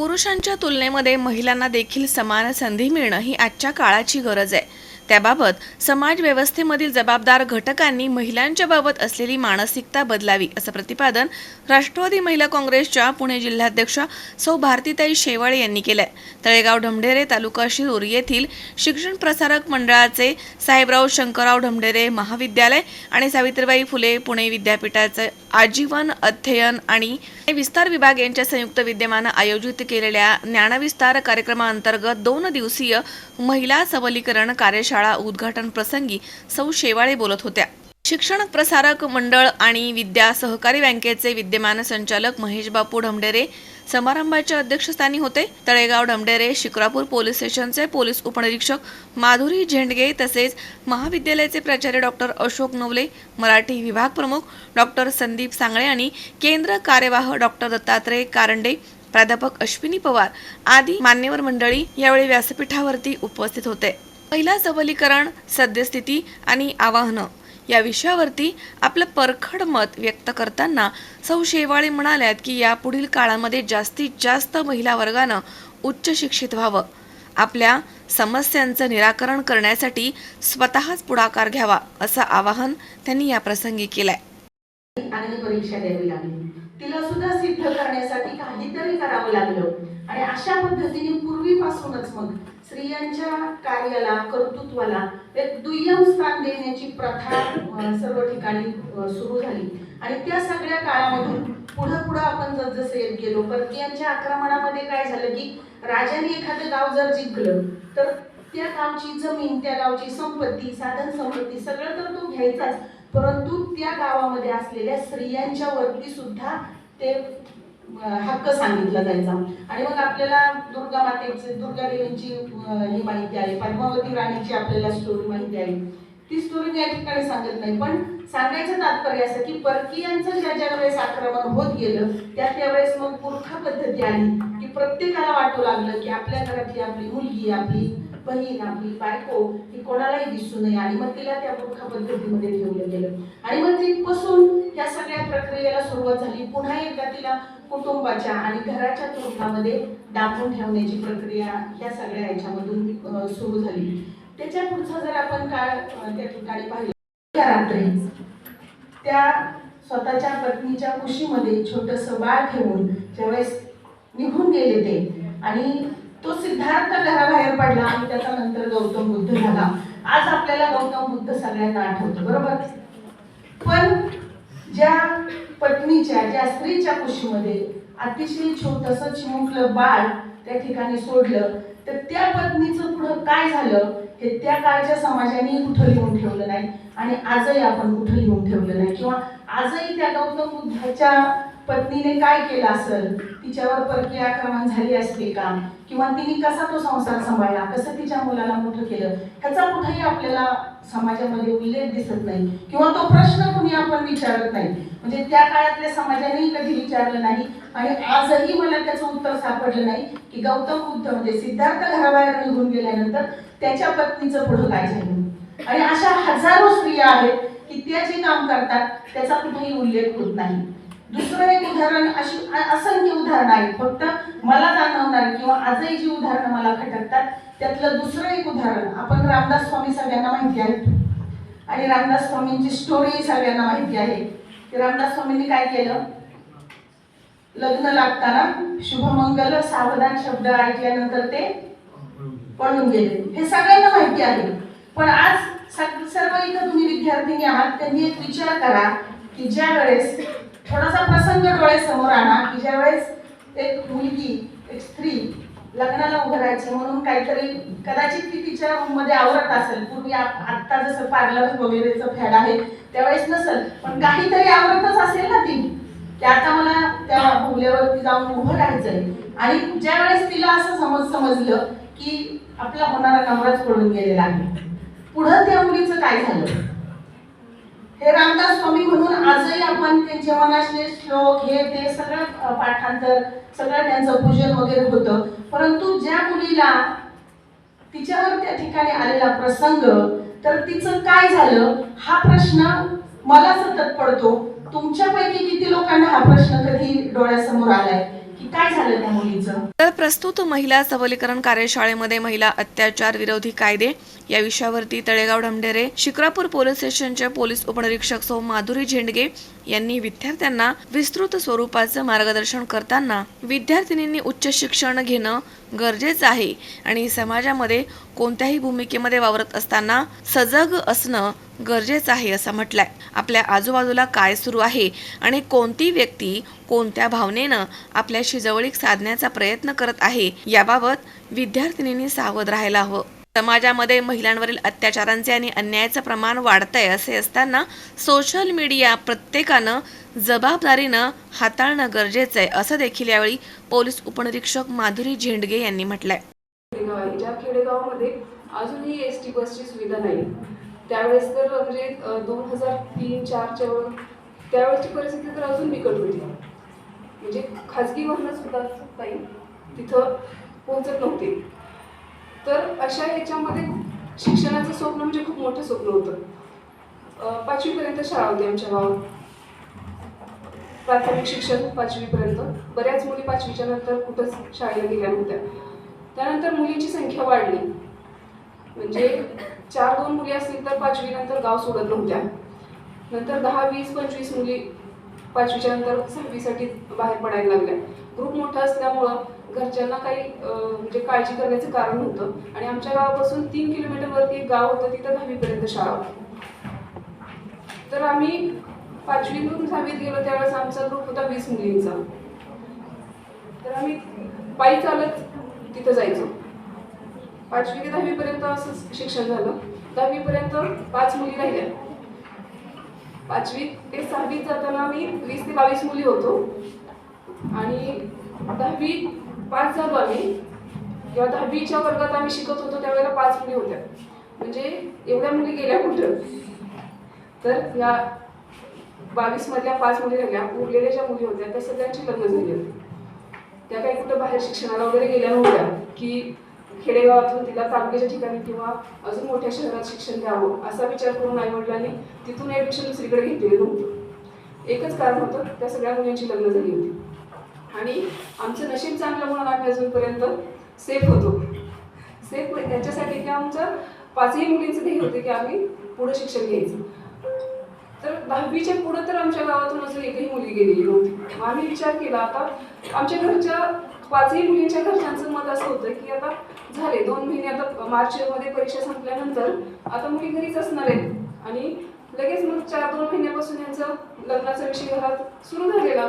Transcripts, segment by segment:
पुरुषांच्या तुलनेमध्ये महिलांना देखील समान संधी मिळणं ही आजच्या काळाची गरज आहे. त्याबाबत समाज व्यवस्थेमधील जबाबदार घटकांनी महिलांच्या बाबत असलेली मानसिकता बदलावी असं प्रतिपादन राष्ट्रवादी महिला काँग्रेसच्या पुणे जिल्हाध्यक्षा सौ भारतीताई शेवाळे यांनी केलंय. तळेगाव ढमढेरे तालुका शिरूर येथील शिक्षण प्रसारक मंडळाचे साहेबराव शंकरराव ढमढेरे महाविद्यालय आणि सावित्रीबाई फुले पुणे विद्यापीठाचे आजीवन अध्ययन आणि विस्तार विभाग यांच्या संयुक्त विद्यमानं आयोजित केलेल्या ज्ञानविस्तार कार्यक्रमाअंतर्गत दोन दिवसीय महिला सबलीकरण कार्यशाळा शाळा उद्घाटन प्रसंगी सौ शेवाळे बोलत होत्या. शिक्षण प्रसारक मंडळ आणि विद्या सहकारी बँकेचे विद्यमान संचालक महेश बापू ढमडेरे समारंभाच्या अध्यक्षस्थानी होते. तळेगाव ढमडेरे शिक्रापूर पोलीस स्टेशनचे पोलीस उपनिरीक्षक माधुरी झेंडगे तसेच महाविद्यालयाचे प्राचार्य डॉक्टर अशोक नवले मराठी विभाग प्रमुख डॉक्टर संदीप सांगळे आणि केंद्र कार्यवाह डॉक्टर दत्तात्रय कारंडे प्राध्यापक अश्विनी पवार आदी मान्यवर मंडळी यावेळी व्यासपीठावरती उपस्थित होते. महिला सबलीकरण सद्यस्थिती आणि आवाहनं. या विषयावरती आपलं परखड मत व्यक्त करताना सौ शेवाळे म्हणाल्यात की यापुढील काळामध्ये जास्तीत जास्त महिला वर्गानं उच्च शिक्षित व्हावं. आपल्या समस्यांचं निराकरण करण्यासाठी स्वतःच पुढाकार घ्यावा असं आवाहन त्यांनी या प्रसंगी केलंय. परीक्षा द्यावी लागली. तिला सुद्धा सिद्ध करण्यासाठी काहीतरी करावं लागलं. आणि अशा पद्धतीने पूर्वीपासूनच मग स्त्रियांच्या कार्याला कर्तृत्वाला एक दुय्यम स्थान देण्याची प्रथा सर्व ठिकाणी सुरू झाली. आणि त्या सगळ्या काळामधून पुढं पुढं आपण जसजसे येत गेलो परकीयांच्या आक्रमणामध्ये काय झालं की राजाने एखादं गाव जर जिंकलं तर त्या गावची जमीन त्या गावची संपत्ती साधन संपत्ती सगळं तर तो घ्यायचाच. परंतु त्या गावामध्ये असलेल्या स्त्रियांच्या वरती सुद्धा ते हक्क सांगितला जायचा. आणि मग आपल्याला दुर्गा मातेची दुर्गा देवींची ही माहिती आहे. पद्मावती राणीची आपल्याला स्टोरी माहिती आहे. ती स्टोरी मी या ठिकाणी सांगत नाही पण सांगायचं तात्पर्य असं की परकीयांचं ज्या ज्या वेळेस आक्रमण होत गेलं त्या त्यावेळेस मग पुरखा पद्धती आली की प्रत्येकाला वाटू लागलं की आपल्या घरातली आपली मुलगी आपली बहीण आपली बायको ही कोणालाही दिसू नये. आणि मग तिला त्या पुरखा पद्धतीमध्ये ठेवलं गेलं. आणि मग तिथपासून ह्या सगळ्या प्रक्रियेला सुरुवात झाली. पुन्हा एकदा तिला कुटुंबाच्या आणि घराच्या तुरुंगामध्ये दाबून ठेवण्याची प्रक्रिया ह्या सगळ्या याच्यामधून सुरू झाली. त्याच्या पुढचा जर आपण काळ त्या ठिकाणी पाहिलं त्या रात्री त्या स्वतःच्या पत्नीच्या कुशीमध्ये छोटस बाळ ठेवून ज्यावेळेस निघून गेले ते आणि तो सिद्धार्थ घराबाहेर पडला आणि त्याचा नंतर गौतम बुद्ध झाला. आज आपल्याला गौतम बुद्ध सगळ्यांना आठवतो बरोबर? पण ज्या पत्नीच्या ज्या स्त्रीच्या कुशीमध्ये अतिशय छोटस चिमुकलं बाळ त्या ठिकाणी सोडलं तर त्या पत्नीचं पुढं काय झालं हे त्या काळच्या समाजाने कुठं लिहून ठेवलं नाही. आणि आजही आपण कुठं लिहून ठेवलं नाही. किंवा आजही त्या गौतम बुद्धाच्या पत्नीने काय केलं असेल? तिच्यावर परकीय आक्रमण झाली असते का? किंवा तिने कसा तो संसार सांभाळला? कसं तिच्या मुलाला मोठं केलं? ह्याचा कुठेही आपल्याला समाजामध्ये उल्लेख दिसत नाही. किंवा तो प्रश्न कुणी आपण विचारत नाही. म्हणजे त्या काळातल्या समाजानेही कधी विचारलं नाही. आणि आजही मला त्याचं उत्तर सापडलं नाही की गौतम बुद्ध म्हणजे सिद्धार्थ घराबाहेर निघून गेल्यानंतर त्याच्या पत्नीचं पुढं काय झालं? आणि अशा हजारो स्त्रिया आहेत की त्या जे काम करतात त्याचा कुठेही उल्लेख होत नाही. दुसरं एक उदाहरण अशी असंख्य उदाहरणं आहेत. फक्त मला जाणवणार किंवा आजही जी उदाहरणं मला खटकतात त्यातलं दुसरं एक उदाहरण आपण रामदास स्वामी सगळ्यांना माहिती आहे. आणि रामदास स्वामींची स्टोरी सगळ्यांना माहिती आहे. की रामदास स्वामींनी काय केलं? लग्न लागताना शुभमंगल सावधान शब्द ऐकल्यानंतर ते पळून गेले. हे सगळ्यांना माहिती आहे. पण आज सर्व इथं तुम्ही विद्यार्थिनी आहात त्यांनी एक विचार करा की ज्या वेळेस थोडासा प्रसंग डोळ्यासमोर आणा की ज्या वेळेस एक मुलगी एक स्त्री लग्नाला उभं राहायची म्हणून काहीतरी कदाचित ती तिच्या रूममध्ये आवरत असेल. पूर्वी आत्ता जसं पार्लर वगैरेचं फॅड आहे त्यावेळेस नसेल. पण काहीतरी आवरतच असेल ना ती. की आता मला त्या भोगल्यावरती जाऊन उभं राहायचंय. आणि ज्या वेळेस तिला असं समज समजलं की आपला होणारा नवराच पडून गेलेला आहे. पुढं त्या मुलीचं काय झालं? हे रामदास स्वामी म्हणून आजही आपण त्यांच्या मनातले श्लोक हे ते सगळं पाठांतर सगळं त्यांचं पूजन वगैरे होतं. परंतु ज्या मुलीला तिच्यावर त्या ठिकाणी आलेला प्रसंग तर तिचं काय झालं? हा प्रश्न मला सतत पडतो. तुमच्यापैकी किती लोकांना हा प्रश्न कधी डोळ्यासमोर आलाय? काय झालं त्या मुलीचं? तर प्रस्तुत महिला सबलीकरण कार्यशाळेमध्ये महिला अत्याचार विरोधी कायदे. या विषयावरती तळेगाव ढमढेरे शिक्रापूर पोलीस स्टेशनचे पोलीस उपनिरीक्षक सौ माधुरी झेंडगे यांनी विद्यार्थ्यांना विस्तृत स्वरूपाचं मार्गदर्शन करताना विद्यार्थिनींनी उच्च शिक्षण घेणं गरजेचं आहे. आणि समाजामध्ये कोणत्याही भूमिकेमध्ये वावरत असताना सजग असणं गरजेचं आहे असं म्हटलंय. आपल्या आजूबाजूला काय सुरू आहे आणि कोणती व्यक्ती कोणत्या भावनेनं आपल्याशी जवळीक साधण्याचा प्रयत्न करत आहे याबाबत विद्यार्थिनींनी सावध राहायला हवं. समाजामध्ये महिलांवरील अत्याचारांचे आणि अन्यायाचं प्रमाण वाढतंय असे असताना सोशल मीडिया प्रत्येकानं जबाबदारीनं हाताळणं गरजेचं आहे असं देखील यावेळी पोलीस उपनिरीक्षक माधुरी झेंडगे यांनी म्हटलंय. आहे ज्या खेडेगावामध्ये अजूनही एस टी बसची सुविधा नाही. त्यावेळेस तर म्हणजे दोन हजार तीन चारच्या वेळ त्यावेळेसची परिस्थिती तर अजून बिकट होती. म्हणजे खाजगी वाहनं सुद्धा काही तिथं पोहोचत नव्हते. तर अशा ह्याच्यामध्ये शिक्षणाचं स्वप्न म्हणजे खूप मोठं स्वप्न होतं. पाचवीपर्यंत शाळा होती आमच्या गावात. प्राथमिक शिक्षण पाचवीपर्यंत. बऱ्याच मुली पाचवीच्या नंतर कुठंच शाळेला गेल्या नव्हत्या. त्यानंतर मुलींची संख्या वाढली. म्हणजे चार दोन मुली असतील तर पाचवी नंतर गाव सोडत नव्हत्या. नंतर दहा वीस पंचवीस मुली पाचवीच्या नंतर सहावीसाठी बाहेर पडायला लागल्या. ग्रुप मोठा असल्यामुळं घरच्यांना काही म्हणजे काळजी करण्याचं कारण होतं आणि आमच्या गावापासून तीन किलोमीटरवरती एक गाव होतं तिथं दहावीपर्यंत शाळा होती. तर आम्ही पाचवीतून सहावीत गेलो त्यावेळेस आमचा ग्रुप होता वीस मुलींचा. तर आम्ही पायी चालत तिथं जायचो. पाचवी ते दहावीपर्यंत असं शिक्षण झालं. दहावीपर्यंत पाच मुली राहिल्या. पाचवी ते सहावीत जाताना मी वीस ते बावीस मुली होतो. आणि दहावी पाच झालो आम्ही. किंवा दहावीच्या वर्गात आम्ही शिकत होतो त्यावेळेला पाच मुली होत्या. म्हणजे एवढ्या मुली गेल्या कुठं? तर या बावीस मधल्या पाच मुली झाल्या उरलेल्या ज्या मुली होत्या त्या सगळ्यांची लग्न झाली होती. त्या काही कुठं बाहेर शिक्षणाला वगैरे गेल्या नव्हत्या की खेडेगावातून तिला तालुक्याच्या ठिकाणी किंवा अजून मोठ्या शहरात शिक्षण द्यावं असा विचार करून आई वडिलांनी तिथून ॲडमिशन दुसरीकडे घेतलेलं नव्हतं. एकच कारण होतं त्या सगळ्या मुलींची लग्न झाली होती. आणि आमचं नशीब चांगलं म्हणून आम्ही अजूनपर्यंत सेफ होतो. सेफ म्हणजे याच्यासाठी की आमचं पाचही मुलींचं ध्येय होते की आम्ही पुढं शिक्षण घ्यायचं. तर दहावीच्या पुढं तर आमच्या गावातून अजून एकही मुलगी गेलेली नव्हती. आम्ही विचार केला आता आमच्या घरच्या पाचही मुलींच्या घरच्यांचं मत असं होतं की आता झाले दोन महिने आता मार्चमध्ये परीक्षा संपल्यानंतर आता मुली घरीच असणार आहेत. आणि लगेच मग चार दोन महिन्यापासून यांचं लग्नाचा विषय घरात सुरू झालेला.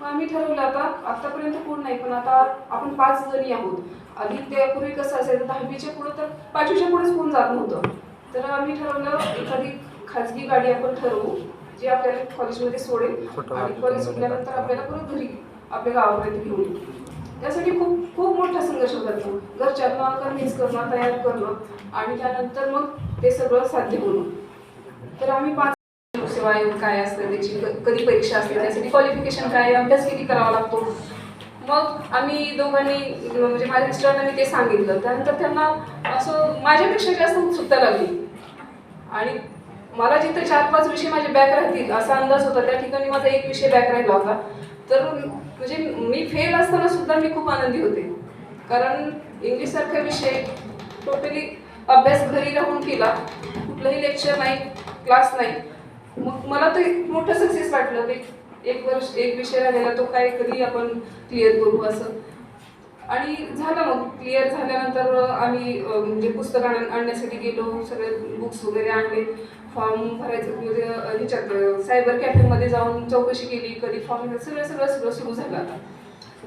मग आम्ही ठरवलं आता आतापर्यंत कोण नाही पण आता आपण पाच जणी आहोत. आधी त्यापूर्वी कसं असायचं दहावीच्या पुढं तर पाचवीच्या पुढेच कोण जात नव्हतं. तर आम्ही ठरवलं एखादी खाजगी गाडी आपण ठरवू जी आपल्याला कॉलेजमध्ये सोडेल. आणि कॉलेज सुटल्यानंतर आपल्याला परत घरी आपल्या गावापर्यंत घेऊन येईल त्यासाठी खूप खूप मोठा संघर्ष करतो. घरच्यांना कन्व्हिन्स करणं तयार करणं आणि त्यानंतर मग ते सगळं साध्य होणं तर आम्ही पाच लोकसेवा आयोग काय असतं त्याची कधी परीक्षा असते त्यासाठी क्वालिफिकेशन काय अभ्यास किती करावा लागतो? मग आम्ही दोघांनी म्हणजे माझ्या मिस्टरांना मी ते सांगितलं. त्यानंतर त्यांना असं माझ्यापेक्षा जास्त उत्सुकता लागली. आणि मला जिथे चार पाच विषय माझे बॅक राहतील असा अंदाज होता. त्या ठिकाणी माझा एक विषय बॅक राहिला होता. तर म्हणजे मी फेल असताना सुद्धा मी खूप आनंदी होते. कारण इंग्लिशसारखा विषय टोटली अभ्यास घरी राहून केला. कुठलंही लेक्चर नाही क्लास नाही. मग मला ते मोठं सक्सेस वाटलं ते एक वर्ष एक विषय राहिलेला तो काय कधी आपण क्लिअर करू असं. आणि झालं मग. क्लिअर झाल्यानंतर आम्ही म्हणजे पुस्तक आण आणण्यासाठी गेलो सगळे बुक्स वगैरे आणले. फॉर्म भरायचं म्हणजे ह्याच्यात सायबर कॅफेमध्ये जाऊन चौकशी केली कधी फॉर्म सगळं सगळं सगळं सुरू झालं आता.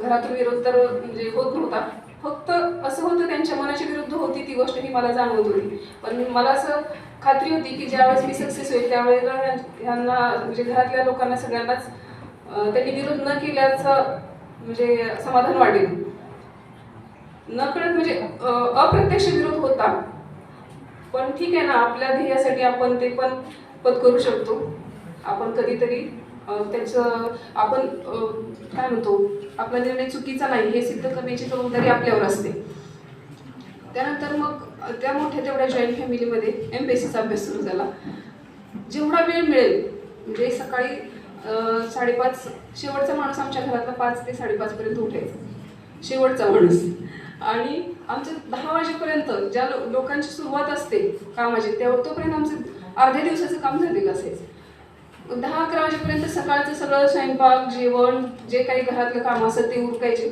घरातून विरोध तर म्हणजे होत नव्हता. फक्त असं होतं त्यांच्या मनाच्या विरुद्ध होती ती गोष्ट ही मला जाणवत होती. पण मला असं खात्री होती की ज्यावेळेस मी सक्सेस होईल त्यावेळेला ह्यांना म्हणजे घरातल्या लोकांना सगळ्यांनाच त्यांनी विरोध न केल्याचं म्हणजे समाधान वाटेल. नकळत म्हणजे अप्रत्यक्ष विरोध होता. पण ठीक आहे ना आपल्या ध्येयासाठी आपण ते पण पत्करू शकतो. आपण कधीतरी त्याचं आपण काय म्हणतो आपला निर्णय चुकीचा नाही हे सिद्ध करण्याची जबाबदारी आपल्यावर असते. त्यानंतर मग त्या मोठ्या तेवढ्या जॉईंट फॅमिलीमध्ये एम पी एस सीचा अभ्यास सुरू झाला. जेवढा वेळ मिळेल म्हणजे सकाळी साडेपाच शेवटचा माणूस आमच्या घरातला पाच ते साडेपाचपर्यंत उठायचा. शेवटचा माणूस. आणि आमचे दहा वाजेपर्यंत ज्या लोकांची सुरुवात असते कामाची तेव्हा तोपर्यंत आमचं अर्ध्या दिवसाचं काम झालेलं असायचं दहा अकरा वाजेपर्यंत सकाळचं सगळं स्वयंपाक जेवण जे काही घरातलं काम असं ते उरकायचे.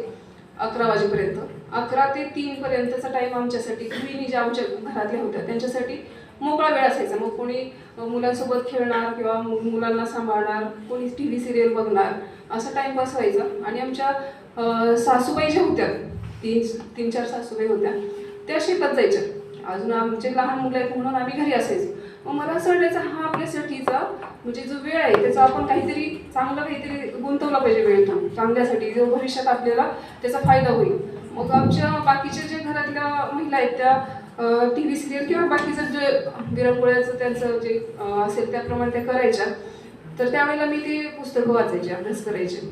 अकरा वाजेपर्यंत. अकरा ते तीनपर्यंतचा टाईम आमच्यासाठी गृहिणी ज्या आमच्या घरातल्या होत्या त्यांच्यासाठी मोकळा वेळ असायचा. मग कोणी मुलांसोबत खेळणार किंवा मु- मुलांना सांभाळणार कोणी टी व्ही सिरियल बघणार असा टाइमपास व्हायचा. आणि आमच्या सासूबाई ज्या होत्या तीन तीन चार सासूबाई होत्या. त्या शेतात जायच्या अजून आमचे लहान मुलं आहेत म्हणून आम्ही घरी असायचो. मग मला असं वाटायचं हा आपल्यासाठीचा म्हणजे जो वेळ आहे त्याचा आपण काहीतरी चांगलं काहीतरी गुंतवला पाहिजे वेळ तो चांगल्यासाठी जो भविष्यात आपल्याला त्याचा फायदा होईल. मग आमच्या बाकीच्या जे घरातल्या महिला आहेत त्या टी व्ही सिरियल किंवा बाकीचं जे विरंगुळ्याचं त्यांचं जे असेल त्याप्रमाणे त्या करायच्या. तर त्यावेळेला मी ते पुस्तकं वाचायचे अभ्यास करायचे.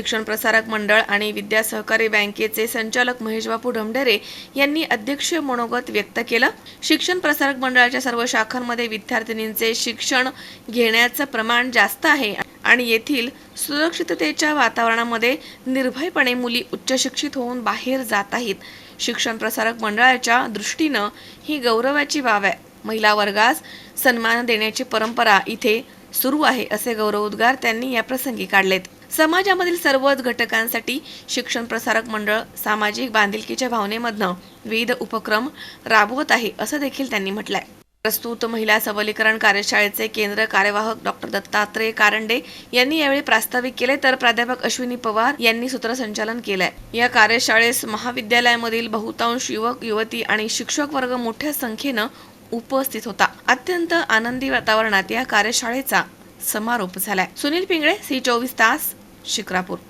शिक्षण प्रसारक मंडळ आणि विद्या सहकारी बँकेचे संचालक महेश बापू ढमढेरे यांनी अध्यक्षीय मनोगत व्यक्त केलं. शिक्षण प्रसारक मंडळाच्या सर्व शाखांमध्ये विद्यार्थिनींचे शिक्षण घेण्याचं प्रमाण जास्त आहे आणि येथील सुरक्षिततेच्या वातावरणामध्ये निर्भयपणे मुली उच्च शिक्षित होऊन बाहेर जात आहेत. शिक्षण प्रसारक मंडळाच्या दृष्टीनं ही गौरवाची बाब आहे. महिला वर्गास सन्मान देण्याची परंपरा इथे सुरू आहे असे गौरवोद्गार त्यांनी या प्रसंगी काढलेत. समाजामधील सर्वच घटकांसाठी शिक्षण प्रसारक मंडळ सामाजिक बांधिलकीच्या भावनेमधनं विविध उपक्रम राबवत आहे असं देखील त्यांनी म्हटलंय. प्रस्तुत महिला सबलीकरण कार्यशाळेचे केंद्र कार्यवाहक डॉक्टर दत्तात्रय कारंडे यांनी यावेळी प्रास्ताविक केले तर प्राध्यापक अश्विनी पवार यांनी सूत्रसंचालन केलंय. या कार्यशाळेस महाविद्यालयामधील बहुतांश युवक युवती आणि शिक्षक वर्ग मोठ्या संख्येनं उपस्थित होता. अत्यंत आनंदी वातावरणात या कार्यशाळेचा समारोप झालाय. सुनील पिंगळे सी चोवीस तास शिक्रापूर